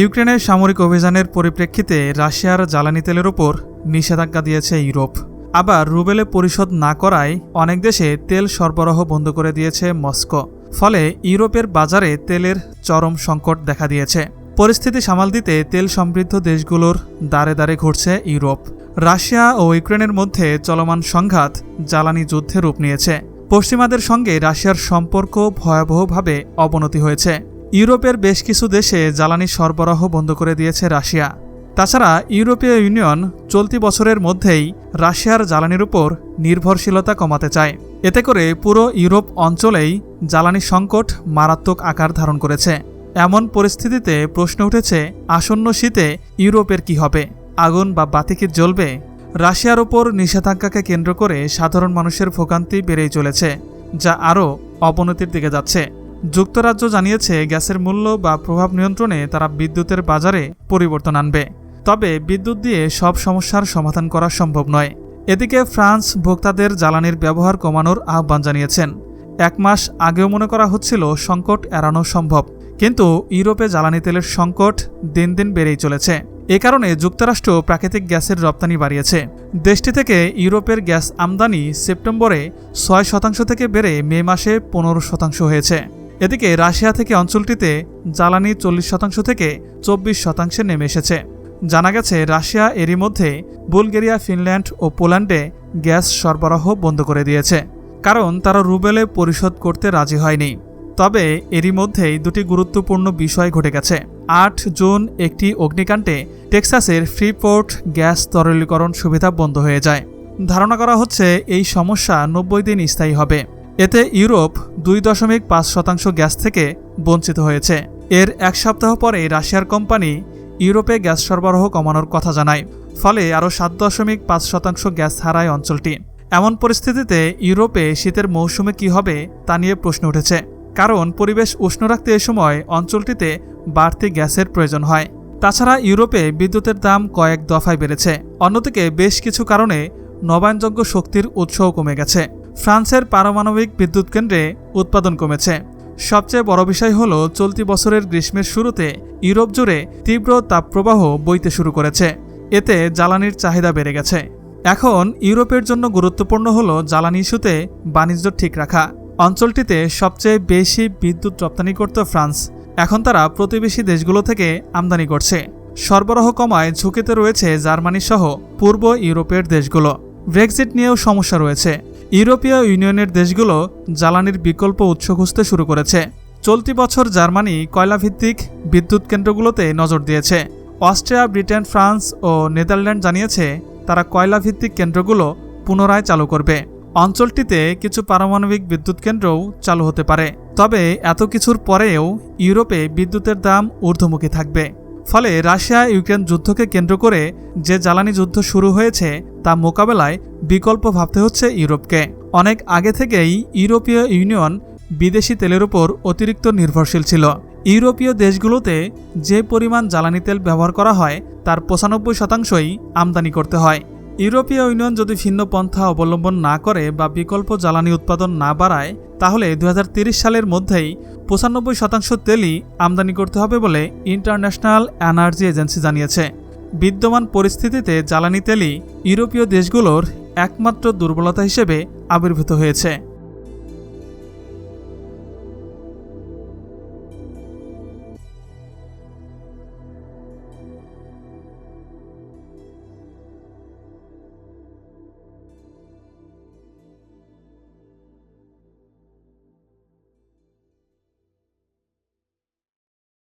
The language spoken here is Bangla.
ইউক্রেনের সামরিক অভিযানের পরিপ্রেক্ষিতে রাশিয়ার জ্বালানি তেলের ওপর নিষেধাজ্ঞা দিয়েছে ইউরোপ। আবার রুবেলে পরিশোধ না করায় অনেক দেশে তেল সরবরাহ বন্ধ করে দিয়েছে মস্কো। ফলে ইউরোপের বাজারে তেলের চরম সংকট দেখা দিয়েছে। পরিস্থিতি সামাল দিতে তেল সমৃদ্ধ দেশগুলোর দ্বারে দ্বারে ঘুরছে ইউরোপ। রাশিয়া ও ইউক্রেনের মধ্যে চলমান সংঘাত জ্বালানি যুদ্ধে রূপ নিয়েছে। পশ্চিমাদের সঙ্গে রাশিয়ার সম্পর্ক ভয়াবহভাবে অবনতি হয়েছে। ইউরোপের বেশ কিছু দেশে জ্বালানি সরবরাহ বন্ধ করে দিয়েছে রাশিয়া। তাছাড়া ইউরোপীয় ইউনিয়ন চলতি বছরের মধ্যেই রাশিয়ার জ্বালানির উপর নির্ভরশীলতা কমাতে চায়। এতে করে পুরো ইউরোপ অঞ্চলেই জ্বালানি সংকট মারাত্মক আকার ধারণ করেছে। এমন পরিস্থিতিতে প্রশ্ন উঠেছে, আসন্ন শীতে ইউরোপের কি হবে? আগুন বা বাতি কি জ্বলবে? রাশিয়ার ওপর নিষেধাজ্ঞাকে কেন্দ্র করে সাধারণ মানুষের ভোগান্তি বেড়েই চলেছে, যা আরও অবনতির দিকে যাচ্ছে। যুক্তরাজ্য জানিয়েছে গ্যাসের মূল্য বা প্রভাব নিয়ন্ত্রণে তারা বিদ্যুতের বাজারে পরিবর্তন আনবে। তবে বিদ্যুৎ দিয়ে সব সমস্যার সমাধান করা সম্ভব নয়। এদিকে ফ্রান্স ভোক্তাদের জ্বালানির ব্যবহার কমানোর আহ্বান জানিয়েছেন। এক মাস আগেও মনে করা হচ্ছিল সংকট এড়ানো সম্ভব, কিন্তু ইউরোপে জ্বালানি তেলের সংকট দিন দিন বেড়েই চলেছে। এ কারণে যুক্তরাষ্ট্র প্রাকৃতিক গ্যাসের রপ্তানি বাড়িয়েছে। দেশটি থেকে ইউরোপের গ্যাস আমদানি সেপ্টেম্বরে ছয় শতাংশ থেকে বেড়ে মে মাসে পনেরো শতাংশ হয়েছে। এদিকে রাশিয়া থেকে অঞ্চলটিতে জ্বালানি চল্লিশ শতাংশ থেকে চব্বিশ শতাংশে নেমে এসেছে। জানা গেছে, রাশিয়া এরই মধ্যে বুলগেরিয়া, ফিনল্যান্ড ও পোল্যান্ডে গ্যাস সরবরাহ বন্ধ করে দিয়েছে, কারণ তারা রুবেলে পরিশোধ করতে রাজি হয়নি। তবে এরই মধ্যেই দুটি গুরুত্বপূর্ণ বিষয় ঘটে গেছে। আট জুন একটি অগ্নিকাণ্ডে টেক্সাসের ফ্রিপোর্ট গ্যাস তরলীকরণ সুবিধা বন্ধ হয়ে যায়। ধারণা করা হচ্ছে, এই সমস্যা নব্বই দিন স্থায়ী হবে। এতে ইউরোপ দুই দশমিক পাঁচ শতাংশ গ্যাস থেকে বঞ্চিত হয়েছে। এর এক সপ্তাহ পরে রাশিয়ার কোম্পানি ইউরোপে গ্যাস সরবরাহ কমানোর কথা জানায়, ফলে আরও সাত দশমিক পাঁচ শতাংশ গ্যাস হারায় অঞ্চলটি। এমন পরিস্থিতিতে ইউরোপে শীতের মৌসুমে কি হবে তা নিয়ে প্রশ্ন উঠেছে, কারণ পরিবেশ উষ্ণ রাখতে এ সময় অঞ্চলটিতে বাড়তি গ্যাসের প্রয়োজন হয়। তাছাড়া ইউরোপে বিদ্যুতের দাম কয়েক দফায় বেড়েছে, অন্যদিকে বেশ কিছু কারণে নবায়নযোগ্য শক্তির উৎসও কমে গেছে। ফ্রান্সের পারমাণবিক বিদ্যুৎ কেন্দ্রে উৎপাদন কমেছে। সবচেয়ে বড় বিষয় হল, চলতি বছরের গ্রীষ্মের শুরুতে ইউরোপ জুড়ে তীব্র তাপপ্রবাহ বইতে শুরু করেছে। এতে জ্বালানির চাহিদা বেড়ে গেছে। এখন ইউরোপের জন্য গুরুত্বপূর্ণ হল জ্বালানি ইস্যুতে বাণিজ্য ঠিক রাখা। অঞ্চলটিতে সবচেয়ে বেশি বিদ্যুৎ রপ্তানি করত ফ্রান্স। এখন তারা প্রতিবেশী দেশগুলো থেকে আমদানি করছে। সরবরাহ কমায় ঝুঁকিতে রয়েছে জার্মানি সহ পূর্ব ইউরোপের দেশগুলো। ব্রেক্সিট নিয়েও সমস্যা রয়েছে। ইউরোপীয় ইউনিয়নের দেশগুলো জ্বালানির বিকল্প উৎস খুঁজতে শুরু করেছে। চলতি বছর জার্মানি কয়লাভিত্তিক বিদ্যুৎ কেন্দ্রগুলোতে নজর দিয়েছে। অস্ট্রিয়া, ব্রিটেন, ফ্রান্স ও নেদারল্যান্ড জানিয়েছে তারা কয়লাভিত্তিক কেন্দ্রগুলো পুনরায় চালু করবে। অঞ্চলটিতে কিছু পারমাণবিক বিদ্যুৎ কেন্দ্রও চালু হতে পারে। তবে এত কিছুর পরেও ইউরোপে বিদ্যুতের দাম ঊর্ধ্বমুখী থাকবে। ফলে রাশিয়া ইউক্রেন যুদ্ধকে কেন্দ্র করে যে জ্বালানি যুদ্ধ শুরু হয়েছে তা মোকাবেলায় বিকল্প ভাবতে হচ্ছে ইউরোপকে। অনেক আগে থেকেই ইউরোপীয় ইউনিয়ন বিদেশি তেলের উপর অতিরিক্ত নির্ভরশীল ছিল। ইউরোপীয় দেশগুলোতে যে পরিমাণ জ্বালানি তেল ব্যবহার করা হয়, তার পঁচানব্বই শতাংশই আমদানি করতে হয়। ইউরোপীয় ইউনিয়ন যদি ভিন্ন পন্থা অবলম্বন না করে বা বিকল্প জ্বালানি উৎপাদন না বাড়ায়, তাহলে দু সালের মধ্যেই পঁচানব্বই শতাংশ তেলই আমদানি করতে হবে বলে ইন্টারন্যাশনাল এনার্জি এজেন্সি জানিয়েছে। বিদ্যমান পরিস্থিতিতে জ্বালানি তেলই ইউরোপীয় দেশগুলোর একমাত্র দুর্বলতা হিসেবে আবির্ভূত হয়েছে।